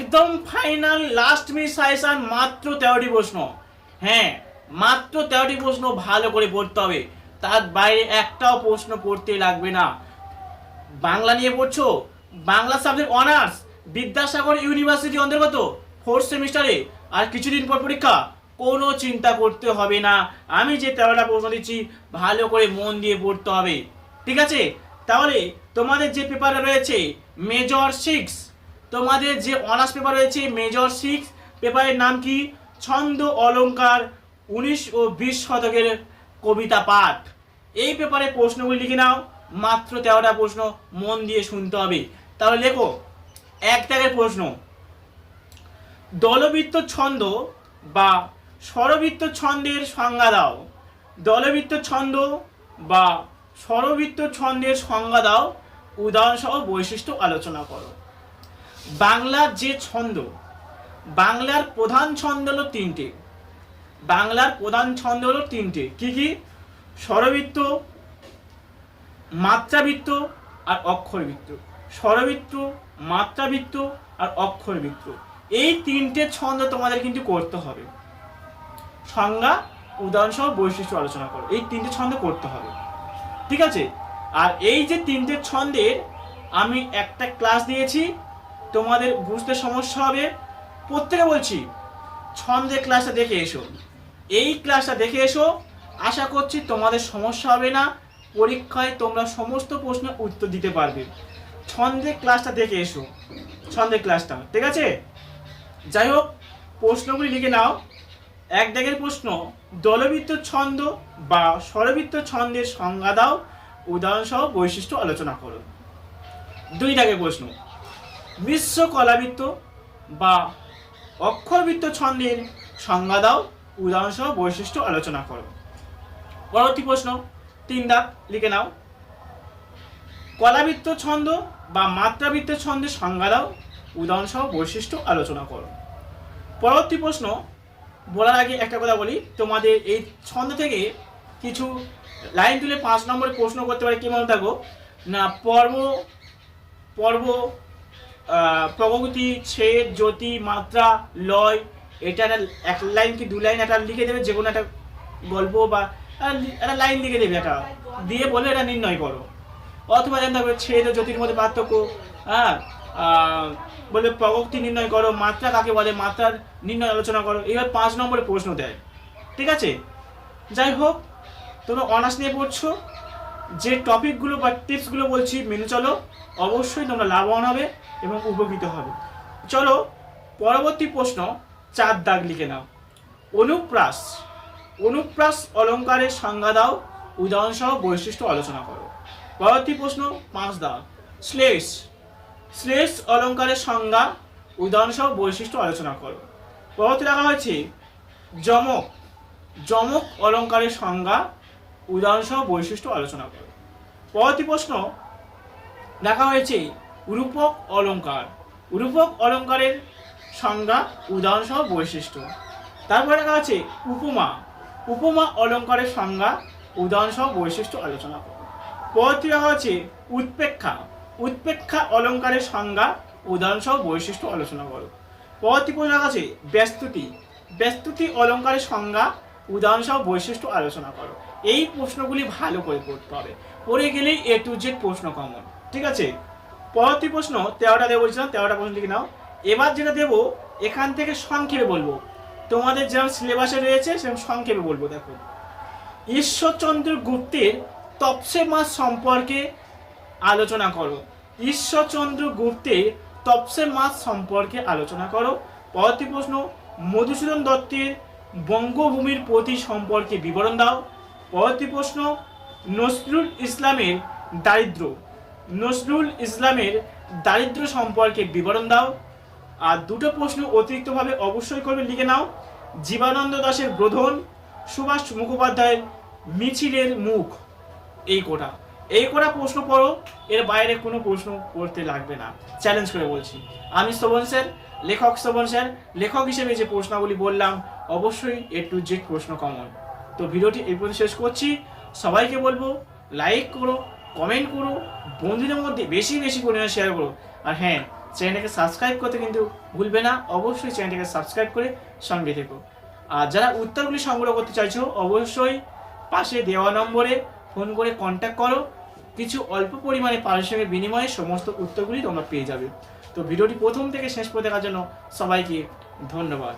একদম final last minute suggestion মাত্র তেরোটি প্রশ্ন। হ্যাঁ মাত্র তেরোটি প্রশ্ন ভালো করে পড়তে হবে। তার বাইরে একটাও প্রশ্ন পড়তে লাগবে না। বাংলা নিয়ে পড়ছো? Bangla subject honours Vidyasagar university অন্তর্গত ফোর্থ সেমিস্টারে আর কিছুদিন পর পরীক্ষা, কোনো চিন্তা করতে হবে না। আমি যে তেরোটা প্রশ্ন দিচ্ছি, ভালো করে মন দিয়ে পড়তে হবে। ঠিক আছে? তাহলে তোমাদের যে পেপার রয়েছে মেজর সিক্স তোমাদের যে অনার্স পেপার রয়েছে মেজর সিক্স পেপারের নাম কি? ছন্দ অলঙ্কার উনিশ ও বিশ শতকের কবিতা পাঠ। এই পেপারে প্রশ্নগুলি লিখে নাও, মাত্র তেরোটা প্রশ্ন মন দিয়ে শুনতে হবে। তাহলে লেখো, এক দাগের প্রশ্ন। দলবৃত্ত ছন্দ বা স্বরবৃত্ত ছন্দের সংজ্ঞা দাও। দলবৃত্ত ছন্দ বা স্বরবৃত্ত ছন্দের সংজ্ঞা দাও। উদাহরণসহ বৈশিষ্ট্য আলোচনা করো। বাংলার যে ছন্দ, বাংলার প্রধান ছন্দ হলো তিনটে। বাংলার প্রধান ছন্দ হলো তিনটে। কি কি? স্বরবৃত্ত, মাত্রাবৃত্ত আর অক্ষরবৃত্ত। স্বরবৃত্ত, মাত্রাবৃত্ত আর অক্ষরবৃত্ত। এই তিনটে ছন্দ তোমাদের কিন্তু করতে হবে। সংজ্ঞা, উদাহরণসহ বৈশিষ্ট্য আলোচনা করো। এই তিনটে ছন্দ করতে হবে। ঠিক আছে? আর এই যে তিনটে ছন্দের আমি একটা ক্লাস দিয়েছি তোমাদের বুঝতে সমস্যা হবে? প্রত্যেকে বলছি ছন্দের ক্লাসটা দেখে এসো। এই ক্লাসটা দেখে এসো, আশা করছি তোমাদের সমস্যা হবে না, পরীক্ষায় তোমরা সমস্ত প্রশ্নের উত্তর দিতে পারবে। ছন্দের ক্লাসটা দেখে এসো ছন্দের ক্লাসটা ঠিক আছে? যাই হোক, প্রশ্নগুলি লিখে নাও। এক দাগের প্রশ্ন, দলবৃত্ত ছন্দ বা স্বরবৃত্ত ছন্দের সংজ্ঞা দাও, উদাহরণসহ বৈশিষ্ট্য আলোচনা করো। দুই দাগের প্রশ্ন মিশ্র কলাবৃত্ত বা অক্ষরবৃত্ত ছন্দের সংজ্ঞা দাও, উদাহরণসহ বৈশিষ্ট্য আলোচনা করো। পরবর্তী প্রশ্ন, তিন দাগ লিখে নাও। কলাবৃত্ত ছন্দ বা মাত্রাবৃত্ত ছন্দের সংজ্ঞা দাও, উদাহরণসহ বৈশিষ্ট্য আলোচনা করো। পরবর্তী প্রশ্ন, বলার আগে একটা কথা বলি, তোমাদের এই ছন্দ থেকে কিছু লাইন তুলে পাঁচ নম্বরে প্রশ্ন করতে পারে, কি মনে থাকো? না, পর্ব পর্ব প্রগতি ছেদ, জ্যোতি, মাত্রা, লয়, এটা একটা এক লাইন কি দু লাইন একটা লিখে দেবে যে কোনো একটা গল্প বা একটা লাইন লিখে দেবে একটা। দিয়ে বলে এটা নির্ণয় করো। অথবা জানতে হবে ছেদ ও জ্যোতির মধ্যে পার্থক্য হ্যাঁ? বলবে প্রগতি নির্ণয় করো, মাত্রা কাকে বলে, মাত্রার নির্ণয় আলোচনা করো। এইভাবে পাঁচ নম্বরে প্রশ্ন দেয়। ঠিক আছে? যাই হোক, তোমরা অনার্স নিয়ে পড়ছো। যে টপিকগুলো বা টিপসগুলো বলছি, মেনে চলো। অবশ্যই তোমরা লাভবান হবে। এবং উপকৃত হবে চলো, পরবর্তী প্রশ্ন চার দাগ লিখে নাও। অনুপ্রাস অনুপ্রাস অলঙ্কারের সংজ্ঞা দাও, উদাহরণসহ বৈশিষ্ট্য আলোচনা করো। পরবর্তী প্রশ্ন পাঁচ দাগ। শ্লেষ শ্লেষ অলঙ্কারের সংজ্ঞা, উদাহরণসহ বৈশিষ্ট্য আলোচনা করো। পরবর্তী রাখা হয়েছে, যমক যমক অলঙ্কারের সংজ্ঞা, উদাহরণসহ বৈশিষ্ট্য আলোচনা করো। পরবর্তী প্রশ্ন দেখা হয়েছে রূপক অলঙ্কার। রূপক অলঙ্কারের সংজ্ঞা উদাহরণসহ বৈশিষ্ট্য। তারপরে দেখা আছে উপমা। উপমা অলঙ্কারের সংজ্ঞা উদাহরণসহ বৈশিষ্ট্য আলোচনা করো পরবর্তী দেখা হচ্ছে উৎপেক্ষা। উৎপেক্ষা অলঙ্কারের সংজ্ঞা উদাহরণসহ বৈশিষ্ট্য আলোচনা করো পরবর্তী প্রশ্ন আছে ব্যস্তুতি। ব্যস্তুতি অলঙ্কারের সংজ্ঞা উদাহরণসহ বৈশিষ্ট্য আলোচনা করো। এই প্রশ্নগুলি ভালো করে পড়তে হবে। পড়ে গেলেই এ টু জেড প্রশ্ন কমন ঠিক আছে? পরবর্তী প্রশ্ন, তেরোটা দেবো বলছিলাম, তেরোটা প্রশ্ন লিখে নাও। এবার যেটা দেবো, এখান থেকে সংক্ষেপে বলব। তোমাদের যেরকম সিলেবাসে রয়েছে সেরকম সংক্ষেপে বলব, দেখো। ঈশ্বরচন্দ্র গুপ্তের তপসে মাস সম্পর্কে আলোচনা করো। ঈশ্বরচন্দ্র গুপ্তের তপসে মাস সম্পর্কে আলোচনা করো। পরবর্তী প্রশ্ন, মধুসূদন দত্তের বঙ্গভূমির প্রতি সম্পর্কে বিবরণ দাও। পরবর্তী প্রশ্ন নজরুল ইসলামের দারিদ্র। নজরুল ইসলামের দারিদ্র সম্পর্কে বিবরণ দাও। আর দুটো প্রশ্ন অতিরিক্তভাবে অবশ্যই করবে লিখে নাও। জীবানন্দ দাশের বোধন, সুভাষ মুখোপাধ্যায়ের মিছিলের মুখ। এই কোটা। এই কোটা প্রশ্ন পড়ো, এর বাইরে কোনো প্রশ্ন করতে লাগবে না। চ্যালেঞ্জ করে বলছি। আমি শ্রবণ স্যার লেখক শ্রবণ স্যার লেখক হিসেবে যে প্রশ্নগুলি বললাম, অবশ্যই এ টু জেড প্রশ্ন কমন। তো ভিডিওটি এই পর্যন্ত শেষ করছি। সবাইকে বলব লাইক করো কমেন্ট করো, বন্ধুদের মধ্যে বেশি বেশি পরিমাণে শেয়ার করো। আর হ্যাঁ চ্যানেলটাকে সাবস্ক্রাইব করতে কিন্তু ভুলবে না, অবশ্যই চ্যানেলটাকে সাবস্ক্রাইব করে সঙ্গে থেকো। আর যারা উত্তরগুলি সংগ্রহ করতে চাইছো, অবশ্যই পাশে দেওয়া নম্বরে ফোন করে কন্ট্যাক্ট করো। কিছু অল্প পরিমাণে পারিশ্রমিক বিনিময়ে সমস্ত উত্তরগুলি তোমরা পেয়ে যাবে। তো ভিডিওটি প্রথম থেকে শেষ পর্যন্ত দেখার জন্য সবাইকে ধন্যবাদ।